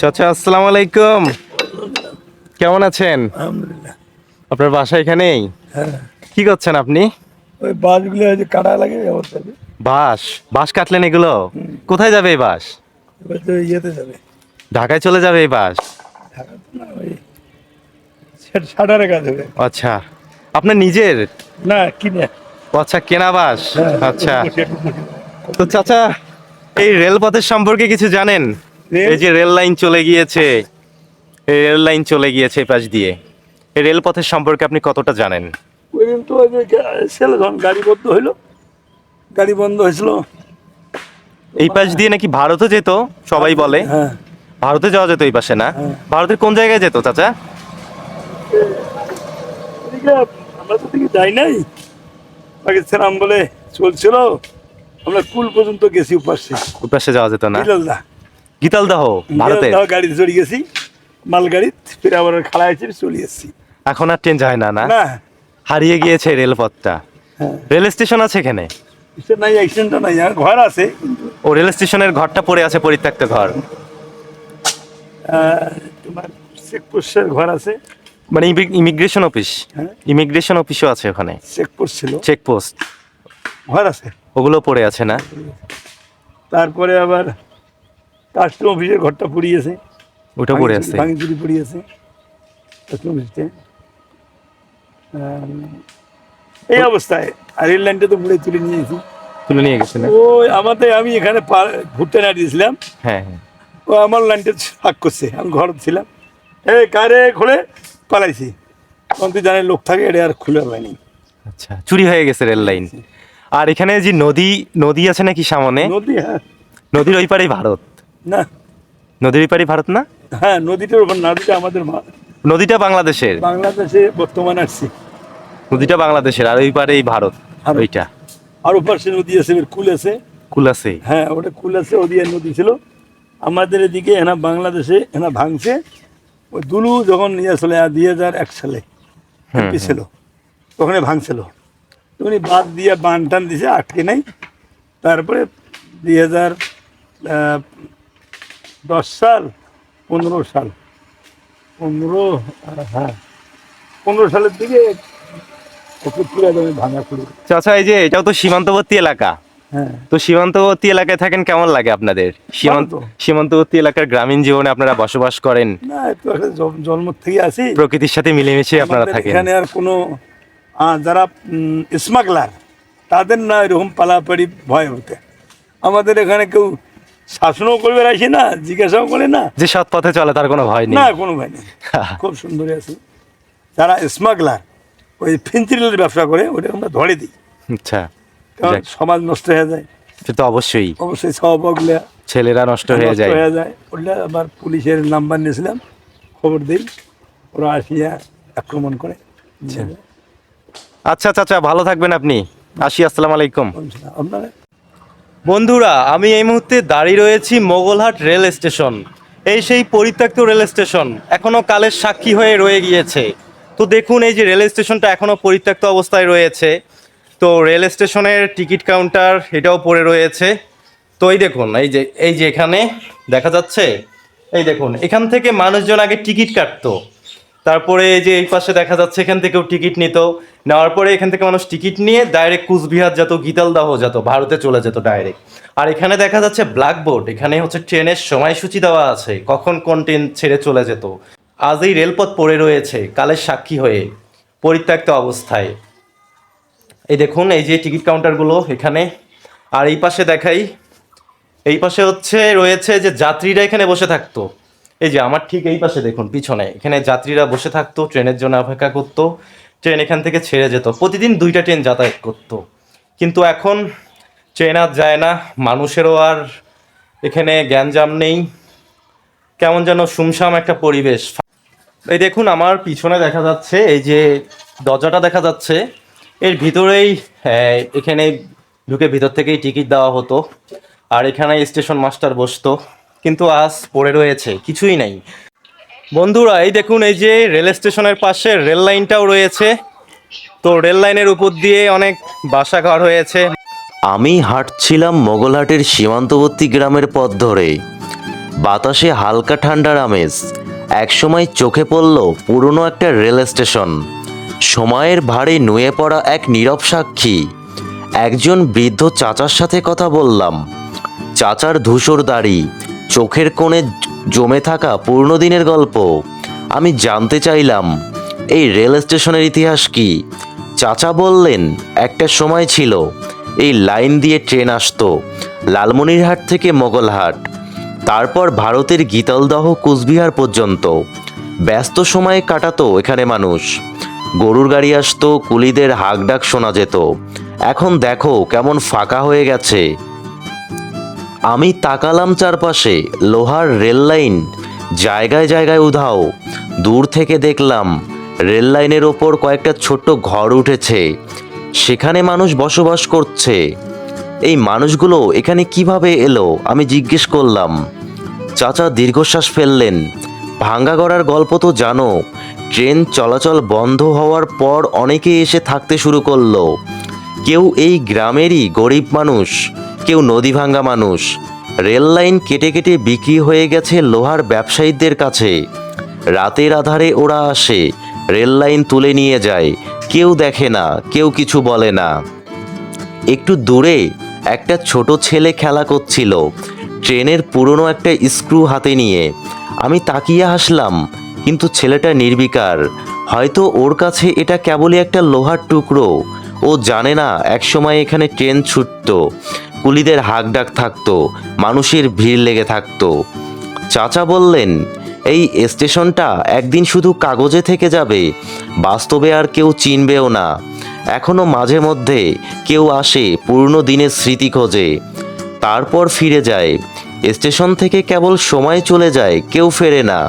চাচা আসসালামু আলাইকুম। কেমন আছেন? আলহামদুলিল্লাহ। আপনার বাসা এখানেই? হ্যাঁ। কি করছেন আপনি? ওই বাসগুলো হয়তো কাটা লাগে বাঁশ? বাঁশ কাটলেন এগুলো? কোথায় যাবে এই বাঁশ? ইয়েতে যাবে। ঢাকায় চলে যাবে এই বাঁশ? না ওই কাজ হবে। আচ্ছা। আপনার নিজের? না কিনে। আচ্ছা কেনা বাঁশ? হ্যাঁ। আচ্ছা। তো চাচা এই রেলপথের সম্পর্কে কিছু জানেন? এই যে রেল লাইন চলে গিয়েছে। রেল লাইন চলে গিয়েছে এই পাশ দিয়ে। এই রেলপথের সম্পর্কে আপনি কতটা জানেন? ওই দিন তো ওই যে ছেলে যখন গাড়ি বন্ধ হইল। গাড়ি বন্ধ হয়েছিল। এই পাশ দিয়ে নাকি ভারতে যেত সবাই বলে। হ্যাঁ। ভারতে যাওয়া যেত এই পাশে না? হ্যাঁ। ভারতের কোন জায়গায় যেত চাচা? আমরা তো দিকে যাই নাই। পাকিস্তান বলে চলছিল। আমরা কুল পর্যন্ত গেছি উপাসে পাশে যাওয়া যেত না। বিরলদা গীতালদাহ ভারতে গাড়িতে চড়ে গেছি মাল গাড়ি ফিরে আবার খালায় চেপে চলে এসেছি। এখন আর ট্রেন যায় না না? হারিয়ে গিয়েছে রেলপথটা। হ্যাঁ। রেল স্টেশন আছে এখানে? নাই অ্যাক্সিডেন্টটা নাই ঘর আছে ও রেল স্টেশনের ঘরটা পড়ে আছে পরিত্যক্ত ঘর। তোমার চেকপোস্টের ঘর আছে। মানে ইমিগ্রেশন অফিস। হ্যাঁ। ইমিগ্রেশন অফিসও আছে ওখানে। চেকপোস্ট ছিল। চেকপোস্ট। ঘর আছে। ওগুলো পড়ে আছে না? তারপরে আবার কাস্টম অফিসের ঘরটা পুড়িয়েছে। ওটা পড়ে আছে। ভাঙিচুরি পুড়িয়েছে। কাস্টম অফিসে এই অবস্থায়। আর রেল লাইনটা তো মুড়ে তুলে নিয়েছি তুলে নিয়ে গেছে ওই আমাদের আমি এখানে ভুট্টা না দিয়েছিলাম। হ্যাঁ হ্যাঁ। ও আমার লাইনটা ফাঁক করছে। আমি ঘর ছিলাম। এই কারে খুলে। পালাইছি। তখন তুই জানে লোক থাকে এটা আর খুলে হয়নি আচ্ছা চুরি হয়ে গেছে রেল লাইন। আর এখানে যে নদী নদী আছে নাকি সামনে? নদী হ্যাঁ। নদীর ওই পারেই ভারত। না। নদীর পারেই ভারত না? হ্যাঁ নদীটার উপর নদীটা আমাদের মা- নদীটা বাংলাদেশের? বাংলাদেশে বর্তমানে আসছে। নদীটা বাংলাদেশের আর ওই পারেই ভারত ভারত। ওইটা। আর ওপার সে নদী আছে কুল আছে। কুল আছে? হ্যাঁ ওটা কুল আছে ওদিকে নদী ছিল। আমাদের এদিকে এনা বাংলাদেশে এনা ভাঙছে। ওই দুলু যখন ইয়ে ছিল দুই হাজার এক সালে ছিল তখন ভাঙছিল। তখন বাদ দিয়ে বান টান দিছে আটকে নাই তারপরে দুই হাজার দশ সাল পনেরো সাল। পনেরো হ্যাঁ পনেরো সালের দিকে ওকে পুরো একদম ভাঙা খুলে চাচা এই যে এটাও তো সীমান্তবর্তী এলাকা। হ্যাঁ। তো সীমান্তবর্তী এলাকায় থাকেন কেমন লাগে আপনাদের? সীমান্ত সীমান্তবর্তী এলাকার গ্রামীণ জীবনে আপনারা বসবাস করেন? জন্ম থেকে আসি। প্রকৃতির সাথে মিলেমিশে আপনারা থাকেন। এখানে আর কোনো যারা স্মাগলার তাদের না এরকম পালাপাড়ি ভয় হতে। আমাদের এখানে কেউ শাসনও করবে আসি না জিজ্ঞাসাও করে না। যে সৎ পথে চলে তার কোনো ভয় নেই। না কোনো ভয় নেই। খুব সুন্দর আছে। যারা স্মাগলার ওই ফিনচিলের ব্যবসা করে ওটা আমরা ধরে দিই। আচ্ছা। কারণ সমাজ নষ্ট হয়ে যায়। সে তো অবশ্যই। অবশ্যই স্বভাবগুলো ছেলেরা নষ্ট হয়ে যায়। হয়ে যায়। ওটা আবার পুলিশের নাম্বার নিয়েছিলাম খবর দিই। ওরা আসিয়া আক্রমণ করে। আচ্ছা। আচ্ছা আচ্ছা ভালো থাকবেন আপনি। আসি আসসালামু আলাইকুম। আপনারা? বন্ধুরা, আমি এই মুহূর্তে দাঁড়িয়ে রয়েছি মোগলহাট রেল স্টেশন। এই সেই পরিত্যক্ত রেল স্টেশন, এখনও কালের সাক্ষী হয়ে রয়ে গিয়েছে। তো দেখুন, এই যে রেল স্টেশনটা এখনও পরিত্যক্ত অবস্থায় রয়েছে। তো রেল স্টেশনের টিকিট কাউন্টার এটাও পড়ে রয়েছে। তো এই দেখুন, এই যে এই যে এখানে দেখা যাচ্ছে, এই দেখুন, এখান থেকে মানুষজন আগে টিকিট কাটতো। তারপরে এই যে এই পাশে দেখা যাচ্ছে, এখান থেকেও টিকিট নিত। নেওয়ার পরে এখান থেকে মানুষ টিকিট নিয়ে ডাইরেক্ট কুচবিহার যেত, গীতালদাহ যেত, ভারতে চলে যেত ডাইরেক্ট আর এখানে দেখা যাচ্ছে ব্ল্যাকবোর্ড, এখানে হচ্ছে ট্রেনের সময়সূচি দেওয়া আছে, কখন কোন ট্রেন ছেড়ে চলে যেত। আজ এই রেলপথ পড়ে রয়েছে, কালের সাক্ষী হয়ে, পরিত্যক্ত অবস্থায়। এই দেখুন, এই যে টিকিট কাউন্টারগুলো এখানে। আর এই পাশে দেখাই, এই পাশে হচ্ছে রয়েছে যে যাত্রীরা এখানে বসে থাকতো। এই যে আমার ঠিক এই পাশে দেখুন, পিছনে। এখানে যাত্রীরা বসে থাকতো, ট্রেনের জন্য অপেক্ষা করতো। ট্রেন এখান থেকে ছেড়ে যেত। প্রতিদিন দুইটা ট্রেন যাতায়াত করতো। কিন্তু এখন ট্রেন আর যায় না, মানুষেরও আর এখানে জ্ঞানজাম নেই। কেমন যেন সুমসাম একটা পরিবেশ। এই দেখুন, আমার পিছনে দেখা যাচ্ছে, এই যে দরজাটা দেখা যাচ্ছে, এর ভিতরেই এখানে ঢুকে ভিতর থেকেই টিকিট দেওয়া হতো। আর এখানে স্টেশন মাস্টার বসতো। কিন্তু আজ পড়ে রয়েছে, কিছুই নাই। বন্ধুরা, এই দেখুন, এই যে রেল স্টেশনের পাশে রেল লাইনটাও রয়েছে। তো রেল লাইনের উপর দিয়ে অনেক বাসা ঘর হয়েছে। আমি হাঁটছিলাম মোগলহাটের সীমান্তবর্তী গ্রামের পথ ধরে। বাতাসে হালকা ঠান্ডার আমেজ। একসময় চোখে পড়ল পুরনো একটা রেল স্টেশন। সময়ের ভারে নুয়ে পড়া এক নীরব সাক্ষী। একজন বৃদ্ধ চাচার সাথে কথা বললাম। চাচার ধূসর দাড়ি চোখের কোণে জমে থাকা পুরনো দিনের গল্প। আমি জানতে চাইলাম, এই রেল স্টেশনের ইতিহাস কি? চাচা বললেন, একটা সময় ছিল, এই লাইন দিয়ে ট্রেন আসতো, লালমনিরহাট থেকে মোগলহাট। তারপর ভারতের গীতলদহ কুচবিহার পর্যন্ত। ব্যস্ত সময়ে কাটাতো এখানে মানুষ। গরুর গাড়ি আসতো, কুলিদের হাঁকডাক শোনা যেত। এখন দেখো, কেমন ফাঁকা হয়ে গেছে। আমি তাকালাম চারপাশে, লোহার রেল লাইন। জায়গায় জায়গায় উধাও। দূর থেকে দেখলাম, রেল লাইনের ওপর কয়েকটা ছোট্ট ঘর উঠেছে। সেখানে মানুষ বসবাস করছে। এই মানুষগুলো এখানে কীভাবে এলো, আমি জিজ্ঞেস করলাম। চাচা দীর্ঘশ্বাস ফেললেন। ভাঙ্গা গড়ার গল্প তো জানো, ট্রেন চলাচল বন্ধ হওয়ার পর অনেকে এসে থাকতে শুরু করল। কেউ এই গ্রামেরই গরিব মানুষ। কেউ নদী ভাঙ্গা মানুষ। রেল লাইন কেটে কেটে বিক্রি হয়ে গেছে লোহার ব্যবসায়ীদের কাছে। রাতের আধারে ওরা আসে, রেল লাইন তুলে নিয়ে যায়। কেউ দেখে না, কেউ কিছু বলে না। একটু দূরে একটা ছোট ছেলে খেলা করছিল, ট্রেনের পুরনো একটা স্ক্রু হাতে নিয়ে। আমি তাকিয়ে হাসলাম, কিন্তু ছেলেটা নির্বিকার। হয়তো ওর কাছে এটা কেবলই একটা লোহার টুকরো। ও জানে না, একসময় এখানে ট্রেন ছুটতো। কুলিদের হাঁকডাক থাকতো, মানুষের ভিড় লেগে থাকতো। চাচা বললেন, এই স্টেশনটা একদিন শুধু কাগজে থেকে যাবে, বাস্তবে আর কেউ চিনবেও না। এখনও মাঝে মধ্যে কেউ আসে পুরনো দিনের স্মৃতি খোঁজে। তারপর ফিরে যায়। স্টেশন থেকে কেবল সময় চলে যায়, কেউ ফেরে না।